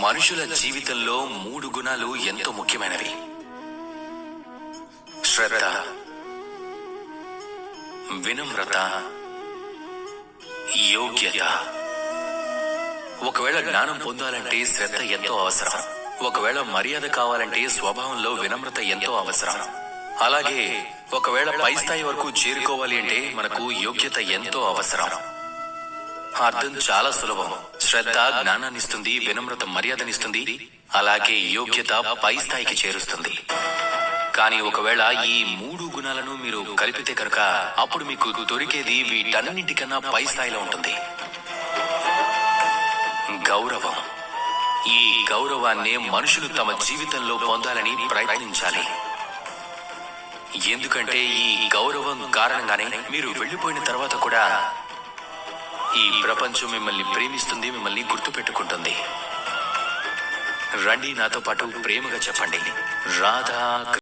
మనుషుల జీవితంలో మూడు గుణాలు ఎంతో ముఖ్యమైనవి. శ్రద్ధ వినమ్రత యోగ్యత. ఒకవేళ జ్ఞానం పొందాలంటే శ్రద్ధ ఎంతో అవసరం. ఒకవేళ మర్యాద కావాలంటే స్వభావంలో వినమ్రత ఎంతో అవసరం. అలాగే ఒకవేళ పై స్థాయి వరకు చేరుకోవాలి అంటే మనకు యోగ్యత ఎంతో అవసరం. అర్థం చాలా సులభం. శ్రద్ధ జ్ఞానాన్నిస్తుంది వినమ్రత మర్యాదనిస్తుంది అలాగే యోగ్యత పై స్థాయికి చేరుస్తుంది. కానీ ఒకవేళ ఈ మూడు గుణాలను మీరు కలిపితే కనుక అప్పుడు మీకు దొరికేది వీటన్నింటికన్నా పై స్థాయిలో ఉంటుంది. గౌరవం. ఈ గౌరవాన్ని మనుషులు తమ జీవితంలో పొందాలని ప్రయత్నించాలి. ఎందుకంటే ఈ గౌరవం కారణంగానే మీరు వెళ్ళిపోయిన తర్వాత కూడా ఈ ప్రపంచం మిమ్మల్ని ప్రేమిస్తుంది మిమ్మల్ని గుర్తుపెట్టుకుంటుంది. రండి నాతో పాటు ప్రేమగా చెప్పండి. రాధా